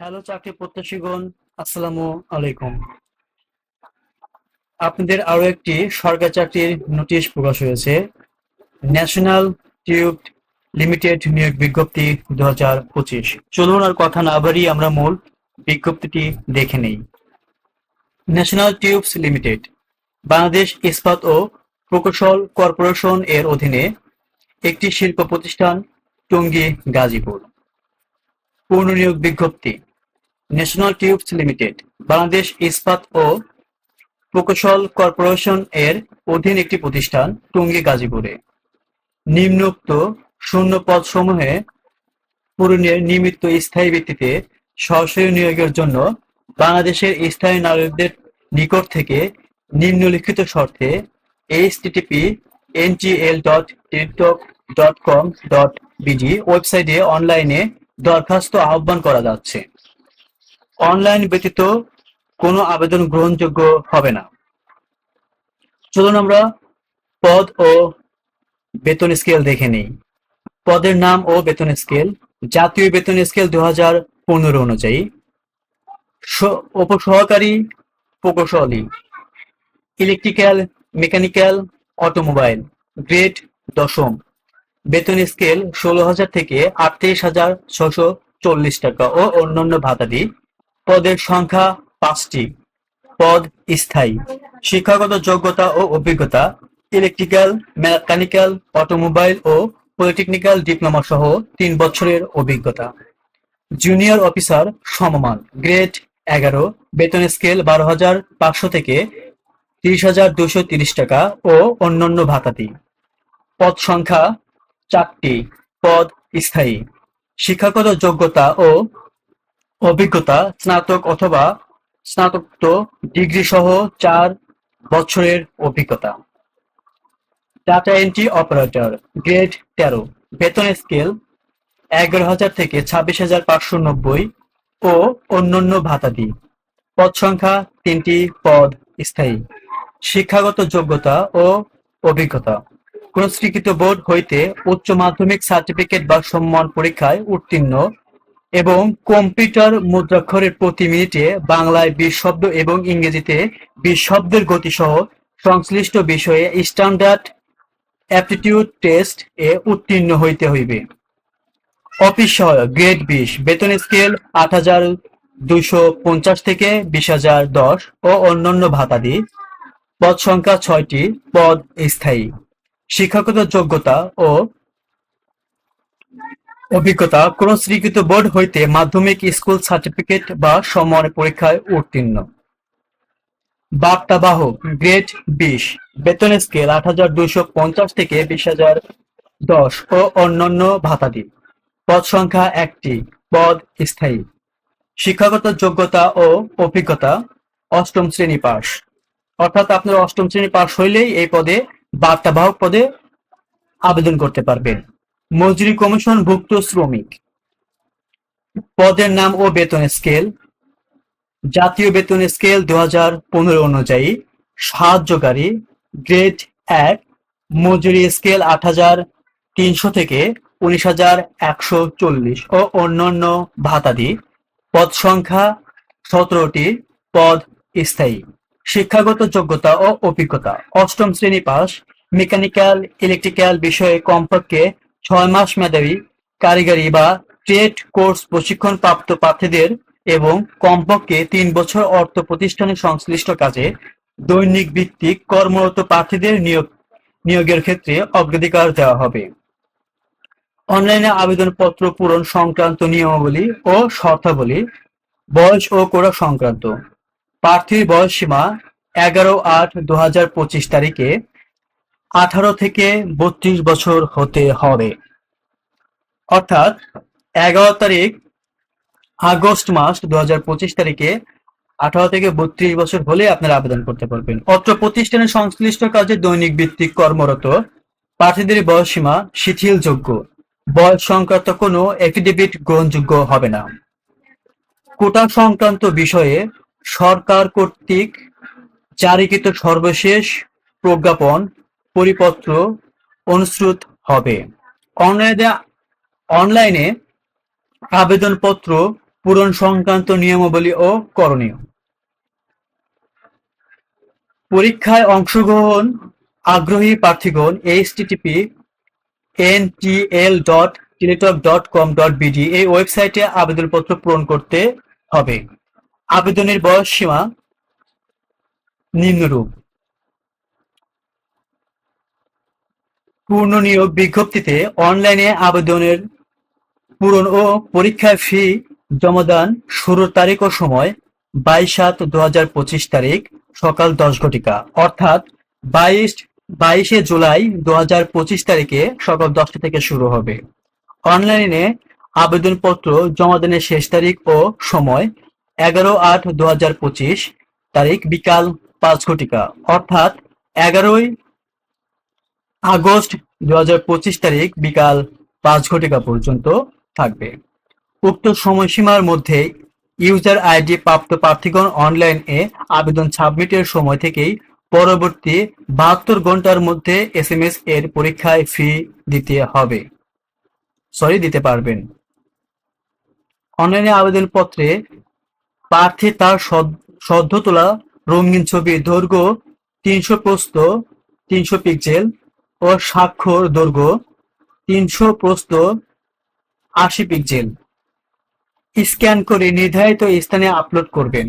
Hello চাকরি প্রত্যাশীগণ আসসালামু আলাইকুম। আপনাদের আরও একটি সরকারি চাকরির নোটিশ প্রকাশ হয়েছে। ন্যাশনাল টিউব লিমিটেড নিয়োগ বিজ্ঞপ্তি দু হাজার পঁচিশ। চলুন আর কথা না বাড়িয়ে আমরা মূল বিজ্ঞপ্তিটি দেখে নেই। ন্যাশনাল টিউবস লিমিটেড, বাংলাদেশ ইস্পাত ও প্রকৌশল কর্পোরেশন এর অধীনে একটি শিল্প প্রতিষ্ঠান, টঙ্গী গাজীপুর। পূর্ণ নিয়োগ বিজ্ঞপ্তি ন্যাশনাল টিউবস লিমিটেড, বাংলাদেশ ইস্পাত ও প্রকৌশল কর্পোরেশন এর অধীন একটি প্রতিষ্ঠান, টঙ্গী গাজীপুরে। নিম্নোক্ত শূন্য পদ সমূহে পূরণের নিমিত্ত স্থায়ী ভিত্তিতে সরাসরি নিয়োগের জন্য বাংলাদেশের স্থায়ী নাগরিকদের নিকট থেকে নিম্নলিখিত শর্তে HTTP NGL dot TikTok dot com dot BG ওয়েবসাইটে অনলাইনে দরখাস্ত আহ্বান করা যাচ্ছে। অনলাইন ব্যতীত কোনো আবেদন গ্রহণযোগ্য হবে না। চলুন আমরা পদ ও বেতন স্কেল দেখে নিই। পদের নাম ও বেতন স্কেল জাতীয় বেতন স্কেল দু হাজার পনেরো অনুযায়ী। উপসহকারী প্রকৌশলী ইলেকট্রিক্যাল মেকানিক্যাল অটোমোবাইল গ্রেড দশম। বেতন স্কেল ষোলো হাজার থেকে আটত্রিশ হাজার ছশো চল্লিশ টাকা ও অন্যান্য ভাতাদি পদের সংখ্যা পাঁচটি। পদ স্থায়ী, শিক্ষাগত যোগ্যতা ও অভিজ্ঞতা ইলেকট্রিক্যাল মেকানিক্যাল অটোমোবাইল ও পলিটেকনিক্যাল ডিপ্লোমা সহ তিন বছরের অভিজ্ঞতা। জুনিয়র অফিসার সমমান গ্রেড এগারো, বেতন স্কেল বারো হাজার পাঁচশো থেকে তিরিশ হাজার দুশো তিরিশ টাকা ও অন্যান্য ভাতাদি পদ সংখ্যা চারটি, পদ স্থায়ী, শিক্ষাগত যোগ্যতা ও অভিজ্ঞতা, স্নাতক অথবা স্নাতকোত্তর ডিগ্রি সহ চার বছরের অভিজ্ঞতা। ডাটা এন্ট্রি অপারেটর গ্রেড তেরো, বেতন স্কেল এগারো হাজার থেকে ছাব্বিশ হাজার পাঁচশো নব্বই ও অন্যান্য ভাতাদি পদ সংখ্যা তিনটি, পদ স্থায়ী। শিক্ষাগত যোগ্যতা ও অভিজ্ঞতা। কোন স্বীকৃত বোর্ড হইতে উচ্চ মাধ্যমিক সার্টিফিকেট বা সম্মান পরীক্ষায় উত্তীর্ণ এবং কম্পিউটার মুদ্রাক্ষরের প্রতি মিনিটে বাংলায় বিশ শব্দ এবং ইংরেজিতে বিশ শব্দের গতিসহ সংশ্লিষ্ট বিষয়ে স্ট্যান্ডার্ড অ্যাপটিটিউড টেস্ট এ উত্তীর্ণ হইতে হইবে। অফিস সহায়ক গ্রেড বিশ, বেতন স্কেল আট হাজার দুইশো পঞ্চাশ থেকে বিশ হাজার দশ ও অন্যান্য ভাতাদি। পদ সংখ্যা ছয়টি, পদ স্থায়ী। শিক্ষাগত যোগ্যতা ও অভিজ্ঞতা কোন স্বীকৃত বোর্ড হইতে মাধ্যমিক স্কুল সার্টিফিকেট বা সমান পরীক্ষায় উত্তীর্ণ। বার্তাবাহক, গ্রেড বিশ, বেতন স্কেল আট হাজার দুইশো পঞ্চাশ থেকে বিশ হাজার দশ ও অন্যান্য ভাতাদি পদ সংখ্যা একটি, পদ স্থায়ী। শিক্ষাগত যোগ্যতা ও অভিজ্ঞতা, অষ্টম শ্রেণি পাস অর্থাৎ আপনার অষ্টম শ্রেণি পাস হইলেই এই পদে, বার্তাবাহক পদে আবেদন করতে পারবেন। মজুরি কমিশন ভুক্ত শ্রমিক। পদের নাম ও বেতন স্কেল। জাতীয় বেতন স্কেল দু হাজার পনেরো অনুযায়ী সাহায্যকারী গ্রেড এক। মজুরি স্কেল আট হাজার তিনশো থেকে উনিশ হাজার একশো চল্লিশ ও অন্যান্য ভাতাদি। পদ সংখ্যা সতেরোটি পদ স্থায়ী। শিক্ষাগত যোগ্যতা ও অভিজ্ঞতা। অষ্টম শ্রেণি পাস। মেকানিক্যাল, ইলেকট্রিক্যাল বিষয়ে কমপক্ষে ছয় মাস মেধাবী কারিগরি বা ট্রেড কোর্স প্রশিক্ষণ প্রাপ্ত প্রার্থীদের এবং কমপক্ষে তিন বছর অর্থ প্রতিষ্ঠানে সংশ্লিষ্ট কাজে দৈনিক ভিত্তিক কর্মরত প্রার্থীদের নিয়োগ, নিয়োগের ক্ষেত্রে অগ্রাধিকার দেওয়া হবে। অনলাইনে আবেদনপত্র পূরণ সংক্রান্ত নিয়মাবলী ও শর্তাবলী, বয়স ও কোড়া সংক্রান্ত। প্রার্থীর বয়স সীমা এগারো আট দু তারিখে আঠারো থেকে বত্রিশ বছর হতে হবে। অর্থাৎ এগারো তারিখ আগস্ট মাস দু হাজার পঁচিশ তারিখে আঠারো থেকে বত্রিশ বছর হলে আপনারা আবেদন করতে পারবেন। অত্র প্রতিষ্ঠানের সংশ্লিষ্ট কাজে দৈনিক ভিত্তিক কর্মরত, প্রার্থীদের বয়স সীমা শিথিলযোগ্য, বয়স সংক্রান্ত কোনো এফিডেভিট গ্রহণযোগ্য হবে না। কোটা সংক্রান্ত বিষয়ে সরকার কর্তৃক জারিকৃত সর্বশেষ প্রজ্ঞাপন পরিপত্র অনুসৃত হবে। অনলাইনে অনলাইনে আবেদনপত্র পূরণ সংক্রান্ত নিয়মাবলী ও করণীয়। পরীক্ষায় অংশগ্রহণ আগ্রহী প্রার্থীগণ HTTP NTL dot Teletalk dot com dot BD এই ওয়েবসাইটে আবেদনপত্র পূরণ করতে হবে। আবেদনের বয়স সীমা নিম্নরূপ। পূর্ণ নিয়োগ বিজ্ঞপ্তিতে অনলাইনে আবেদনের পূরণ ও পরীক্ষায় ফি জমাদান শুরুর তারিখ ও সময় বাইশ সাত দু তারিখ সকাল দশ ঘটিকা। অর্থাৎ বাইশ, বাইশে জুলাই দু হাজার পঁচিশ তারিখে সকাল দশটা থেকে শুরু হবে। অনলাইনে আবেদনপত্র জমাদানের শেষ তারিখ ও সময় এগারো আট দু হাজার পঁচিশ তারিখ বিকাল পাঁচ ঘটিকা। অর্থাৎ এগারোই আগস্ট দু হাজার পঁচিশ তারিখ বিকাল পাঁচ ঘটিকা পর্যন্ত থাকবে। উক্ত সময়সীমার মধ্যে ইউজার আইডি প্রাপ্ত প্রার্থীগণ অনলাইনে আবেদন সাবমিটের সময় থেকেই পরবর্তী বাহাত্তর ঘণ্টার মধ্যে এস এম এস এর পরীক্ষায় ফি দিতে হবে। সরি দিতে পারবেন। অনলাইনে আবেদনপত্রে প্রার্থী তার সদ- সদ্য তোলা রঙিন ছবি, দৈর্ঘ্য তিনশো প্রস্থ, তিনশো পিক্সেল ও স্বাক্ষর দৈর্ঘ্য তিনশো প্রস্থ, আশি পিক্সেল স্ক্যান করে নির্ধারিত স্থানে আপলোড করবেন।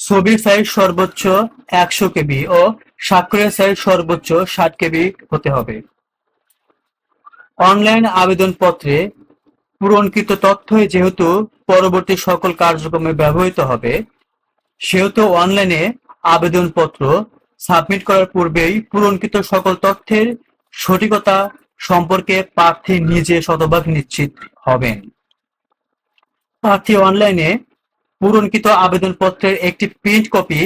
ছবির সাইজ সর্বোচ্চ একশো কেবি ও স্বাক্ষরের সাইজ সর্বোচ্চ ষাট কেবি হতে হবে। অনলাইন আবেদনপত্রে পূরণকৃত তথ্য যেহেতু পরবর্তী সকল কার্যক্রমে ব্যবহৃত হবে, সেহেতু অনলাইনে আবেদনপত্র সাবমিট করার পূর্বেই পূরণকৃত সকল তথ্যের সঠিকতা সম্পর্কে প্রার্থী নিজে শতভাগ নিশ্চিত হবেন। প্রার্থী অনলাইনে পূরণকৃত আবেদনপত্রের একটি প্রিন্ট কপি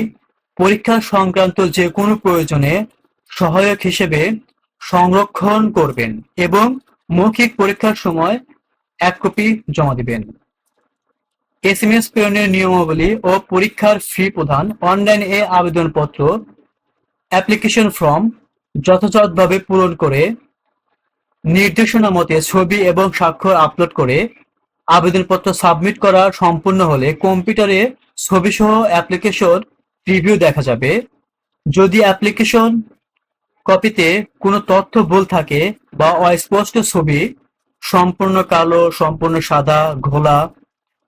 পরীক্ষা সংক্রান্ত যে কোনো প্রয়োজনে সহায়ক হিসেবে সংরক্ষণ করবেন এবং মৌখিক পরীক্ষার সময় এক কপি জমা দিবেন। এসএমএস প্রেরণের নিয়মাবলী ও পরীক্ষার ফি প্রদান অনলাইন এ আবেদনপত্র অ্যাপ্লিকেশন ফর্ম যথাযথভাবে পূরণ করে নির্দেশনা মতে ছবি এবং স্বাক্ষর আপলোড করে আবেদনপত্র সাবমিট করা সম্পূর্ণ হলে কম্পিউটারে ছবি সহ অ্যাপ্লিকেশন রিভিউ দেখা যাবে। যদি অ্যাপ্লিকেশন কপিতে কোনো তথ্য ভুল থাকে বা অস্পষ্ট ছবি, সম্পূর্ণ কালো, সম্পূর্ণ সাদা, ঘোলা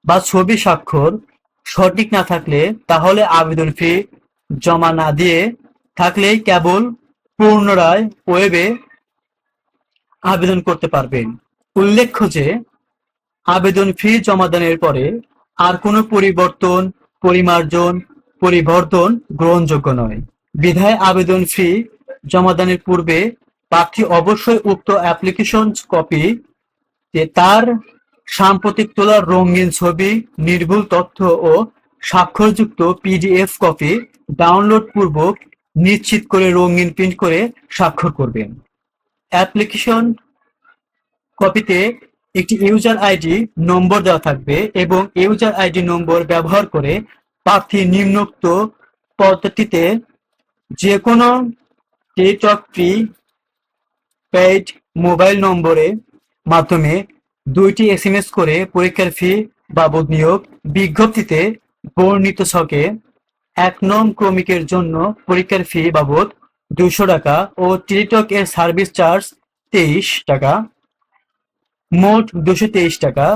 বা ছবি স্বাক্ষর সঠিক না থাকলে তাহলে আবেদন ফি জমা না দিয়ে থাকলেই কেবল পুনরায় ওয়েবে আবেদন করতে পারবেন। উল্লেখ্য যে, আবেদন ফি জমাদানের পরে আর কোনো পরিবর্তন, পরিমার্জন, পরিবর্তন গ্রহণযোগ্য নয়। বিধায় আবেদন ফি জমাদানের পূর্বে প্রার্থী অবশ্যই উক্ত অ্যাপ্লিকেশন কপি তার সাম্প্রতিক তোলা রঙিন ছবি, নির্ভুল তথ্য ও স্বাক্ষরযুক্ত পিডিএফ কপি ডাউনলোড পূর্বক নিশ্চিত করে, রঙিন প্রিন্ট করে স্বাক্ষর করবেন। অ্যাপ্লিকেশন কপিতে একটি ইউজার আইডি নম্বর দেওয়া থাকবে এবং ইউজার আইডি নম্বর ব্যবহার করে প্রার্থী নিম্নোক্ত পদ্ধতিতে যে কোনো টেলিটক ফ্রি পেইড মোবাইল নম্বরে মাধ্যমে দুইটি এস করে পরীক্ষার ফি বাবদ নিয়োগ বিজ্ঞপ্তিতে বর্ণিত ছকে এক নং ক্রমিকের জন্য পরীক্ষার ফি বাবদ দুশো টাকা ও টিলিটক এর সার্ভিস চার্জ তেইশ টাকা। মোট দুশো তেইশ টাকা।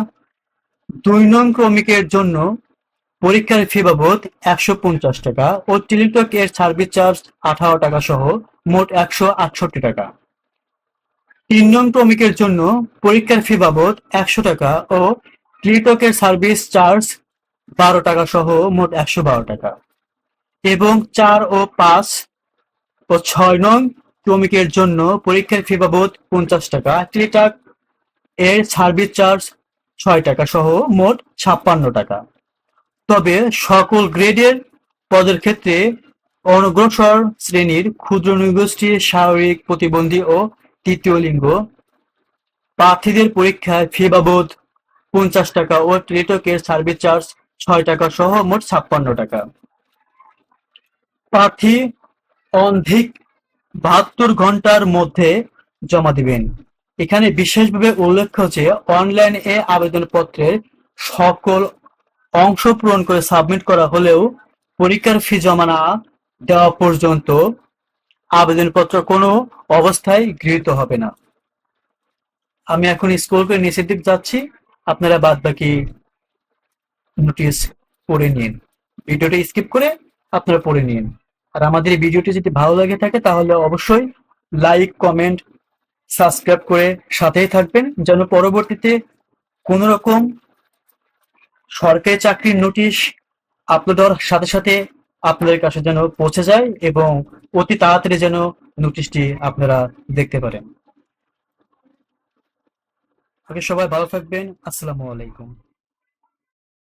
দুই নং ক্রমিকের জন্য পরীক্ষার ফি বাবদ একশো পঞ্চাশ টাকা ও টেলিটক এর সার্ভিস চার্জ আঠারো টাকা সহ মোট একশো আটষট্টি টাকা। তিন নং ক্রমিকের জন্য পরীক্ষার ফি বাবদ একশো টাকা ও টেলিটকের সার্ভিস চার্জ বারো টাকা সহ মোট একশো বারো টাকা। এবং চার ও পাঁচ ও ছয় নং ক্রমিকের জন্য পরীক্ষার ফি বাবদ পঞ্চাশ টাকা টেলিটক এর সার্ভিস চার্জ ছয় টাকা সহ মোট ছাপ্পান্ন টাকা। তবে সকল গ্রেডের পদের ক্ষেত্রে অনগ্রসর শ্রেণির ক্ষুদ্র নৃগোষ্ঠী, শারীরিক প্রতিবন্ধী ও তৃতীয় লিঙ্গ প্রার্থীদের পরীক্ষায় ফি বাবদ পঞ্চাশ টাকা ও টেলিটকের সার্ভিস চার্জ ছয় টাকা সহ মোট ছাপ্পান্ন টাকা। প্রার্থী অনধিক বাহাত্তর ঘণ্টার মধ্যে জমা দিবেন। এখানে বিশেষভাবে উল্লেখ্য যে অনলাইন এ আবেদনপত্রের সকল অংশ পূরণ করে সাবমিট করা হলেও পরীক্ষার ফি জমা না দেওয়া পর্যন্ত আবেদনপত্র কোনো অবস্থায় গৃহীত হবে না। আমি এখন স্কুল করে নিচের দিক যাচ্ছি। আপনারা বাদ বাকি নোটিশ পড়ে নিন। ভিডিওটা স্কিপ করে আপনারা পড়ে নিন। আর আমাদের এই ভিডিওটি যদি ভালো লাগে থাকে, তাহলে অবশ্যই লাইক কমেন্ট সাবস্ক্রাইব করে সাথেই থাকবেন, যেন পরবর্তীতে কোন রকম সরকারি চাকরির নোটিশ আপলোড হওয়ার সাথে সাথে আপনাদের কাছে যেন পৌঁছে যায় এবং অতি তাড়াতাড়ি যেন নোটিশটি আপনারা দেখতে পারেন। সবাই ভালো থাকবেন। আসসালামু আলাইকুম।